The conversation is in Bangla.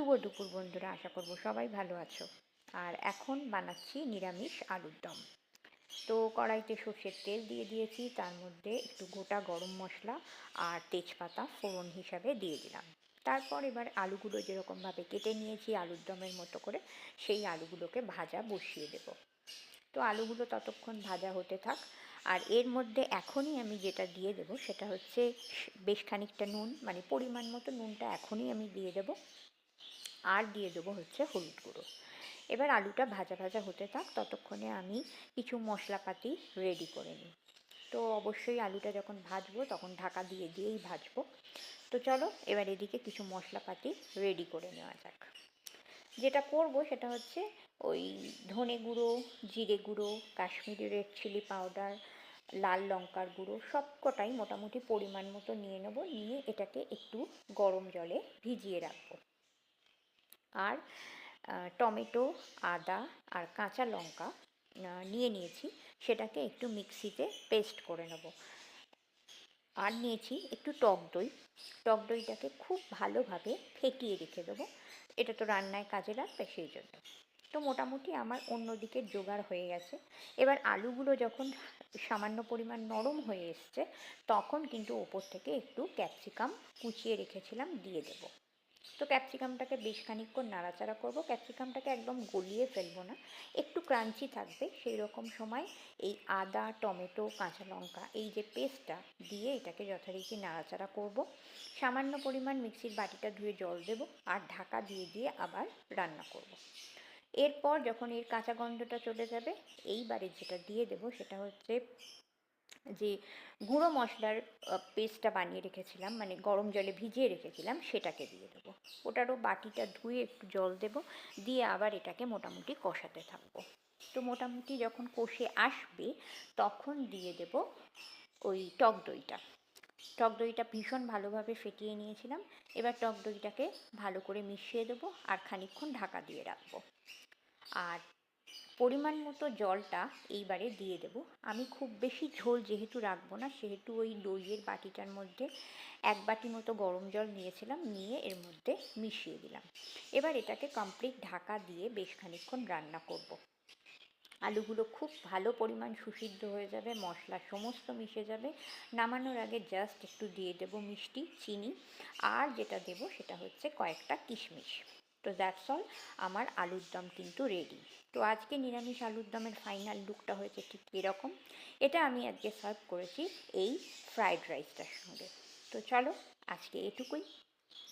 শুভ দুপুর বন্ধুরা, আশা করব সবাই ভালো আছো। আর এখন বানাচ্ছি নিরামিষ আলুর দম। তো কড়াইতে সর্ষের তেল দিয়ে দিয়েছি, তার মধ্যে একটু গোটা গরম মশলা আর তেজপাতা ফোড়ন হিসাবে দিয়ে দিলাম। তারপর এবার আলুগুলো যেরকমভাবে কেটে নিয়েছি আলুর দমের মতো করে, সেই আলুগুলোকে ভাজা বসিয়ে দেব। তো আলুগুলো ততক্ষণ ভাজা হতে থাক। আর এর মধ্যে এখনই আমি যেটা দিয়ে দেবো, সেটা হচ্ছে বেশ খানিকটা নুন মানে পরিমাণ মতো নুনটা এখনই আমি দিয়ে দেবো। আর দিয়ে দেবো হচ্ছে হলুদ গুঁড়ো। এবার আলুটা ভাজা ভাজা হতে থাক, ততক্ষণে আমি কিছু মশলাপাতি রেডি করে নিই। তো অবশ্যই আলুটা যখন ভাজবো তখন ঢাকা দিয়ে দিয়েই ভাজবো। তো চলো এবার এদিকে কিছু মশলাপাতি রেডি করে নেওয়া যাক। যেটা করব সেটা হচ্ছে ওই ধনে গুঁড়ো, জিরে গুঁড়ো, কাশ্মীরি রেড চিলি পাউডার, লাল লঙ্কার গুঁড়ো সবকটাই মোটামুটি পরিমাণ মতো নিয়ে নেব। নিয়ে এটাকে একটু গরম জলে ভিজিয়ে রাখব। আর টমেটো, আদা আর কাঁচা লঙ্কা নিয়ে নিয়েছি। সেটাকে একটু মিক্সিতে পেস্ট করে নেব। আর নিয়েছি একটু টক দই। টক দইটাকে খুব ভালোভাবে ফেটিয়ে রেখে দেবো। এটা তো রান্নায় কাজে লাগবে সেই জন্য। তো মোটামুটি আমার অন্য দিকের জোগাড় হয়ে গেছে। এবার আলুগুলো যখন সামান্য পরিমাণ নরম হয়ে এসছে, তখন কিন্তু ওপর থেকে একটু ক্যাপসিকাম কুচিয়ে রেখেছিলাম, দিয়ে দেবো। তো ক্যাপসিকামটাকে বেশ খানিক্ষণ নাড়াচাড়া করব। ক্যাপসিকামটাকে একদম গলিয়ে ফেলব না। একটু ক্রাঞ্চি থাকবে সেই রকম সময় এই আদা, টমেটো, কাঁচা লঙ্কা এই যে পেস্টটা দিয়ে এটাকে যথারীতি নাড়াচাড়া করব। সামান্য পরিমাণ মিক্সির বাটিটা ধুয়ে জল দেব আর ঢাকা দিয়ে দিয়ে আবার রান্না করব। এরপর যখন এর কাঁচা গন্ধটা চলে যাবে, এইবারে যেটা দিয়ে দেব সেটা হচ্ছে যে গুঁড়ো মশলার পেস্টটা বানিয়ে রেখেছিলাম মানে গরম জলে ভিজিয়ে রেখেছিলাম, সেটাকে দিয়ে দেবো। ওটারও বাটিটা ধুয়ে একটু জল দেব, দিয়ে আবার এটাকে মোটামুটি কষাতে থাকব। তো মোটামুটি যখন কষে আসবে, তখন দিয়ে দেব ওই টক দইটা। টক দইটা ভীষণ ভালোভাবে ফেটিয়ে নিয়েছিলাম, এবার টক দইটাকে ভালো করে মিশিয়ে দেবো আর খানিকক্ষণ ঢাকা দিয়ে রাখব। আর পরিমাণ মতো জলটা এইবারে দিয়ে দেব। আমি খুব বেশি ঝোল যেহেতু রাখব না, সেহেতু ওই দইয়ের বাটিটার মধ্যে এক বাটি মতো গরম জল নিয়েছিলাম, নিয়ে এর মধ্যে মিশিয়ে দিলাম। এবার এটাকে কমপ্লিট ঢাকা দিয়ে বেশ খানিক্ষণ রান্না করব। আলুগুলো খুব ভালো পরিমাণ সুসিদ্ধ হয়ে যাবে, মশলা সমস্ত মিশে যাবে। নামানোর আগে জাস্ট একটু দিয়ে দেব মিষ্টি, চিনি, আর যেটা দেব সেটা হচ্ছে কয়েকটা কিশমিশ। তো দ্যাটস অল আমার আলুর দম কিন্তু রেডি তো আজকে নিরামিষ আলুর দমের ফাইনাল লুকটা হয়েছে ঠিক এরকম। এটা আমি আজকে সার্ভ করেছি এই ফ্রাইড রাইসটার সঙ্গে। তো চলো আজকে এটুকুই।